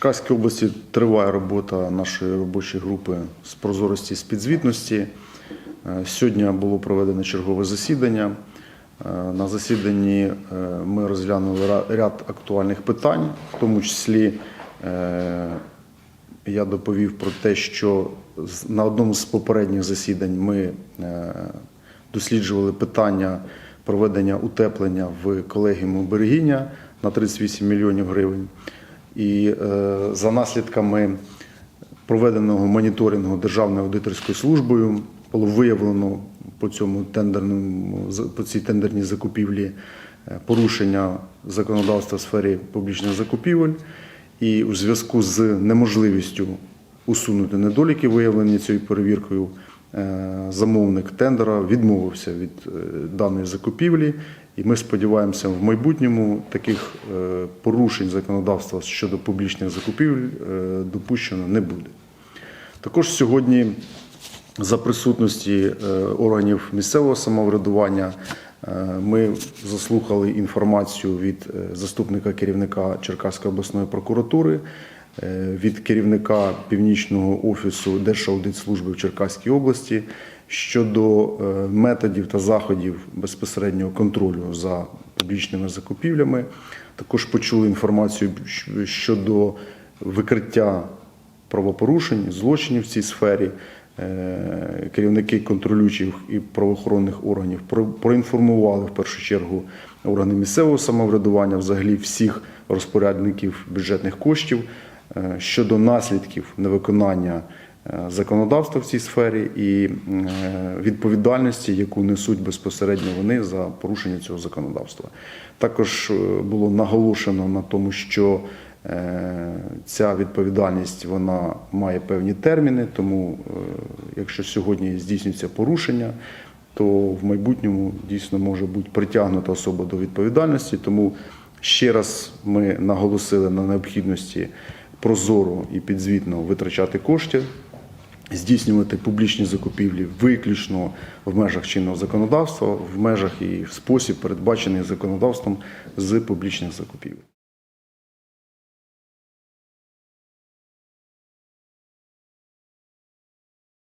Черкаській області триває робота нашої робочої групи з прозорості з підзвітності. Е, Сьогодні було проведено чергове засідання. Е, На засіданні е, ми розглянули ряд актуальних питань, в тому числі я доповів про те, що на одному з попередніх засідань ми досліджували питання проведення утеплення в колегіуму Берегиня на 38 мільйонів гривень. І е, за наслідками проведеного моніторингу Державною аудиторською службою було виявлено по цьому тендерному по цій тендерній закупівлі е, порушення законодавства в сфері публічних закупівель. І у зв'язку з неможливістю усунути недоліки, виявлені цією перевіркою, е, замовник тендера відмовився від даної закупівлі. І ми сподіваємося, в майбутньому таких е, порушень законодавства щодо публічних закупівель е, допущено не буде. Також сьогодні за присутності е, органів місцевого самоврядування ми заслухали інформацію від е, заступника керівника Черкаської обласної прокуратури, е, від керівника північного офісу Держаудитслужби в Черкаській області щодо е, методів та заходів безпосереднього контролю за публічними закупівлями. Також почули інформацію щодо викриття правопорушень, злочинів в цій сфері. Е, Керівники контролюючих і правоохоронних органів проінформували в першу чергу органи місцевого самоврядування, взагалі всіх розпорядників бюджетних коштів е, щодо наслідків невиконання е, законодавства в цій сфері і відповідальності, яку несуть безпосередньо вони за порушення цього законодавства. Також було наголошено на тому, що Ця відповідальність вона має певні терміни, тому е, якщо сьогодні здійснюється порушення, то в майбутньому дійсно може бути притягнута особа до відповідальності. Тому ще раз ми наголосили на необхідності прозоро і підзвітно витрачати кошти, здійснювати публічні закупівлі виключно в межах чинного законодавства, в межах і в спосіб, передбачений законодавством з публічних закупівель.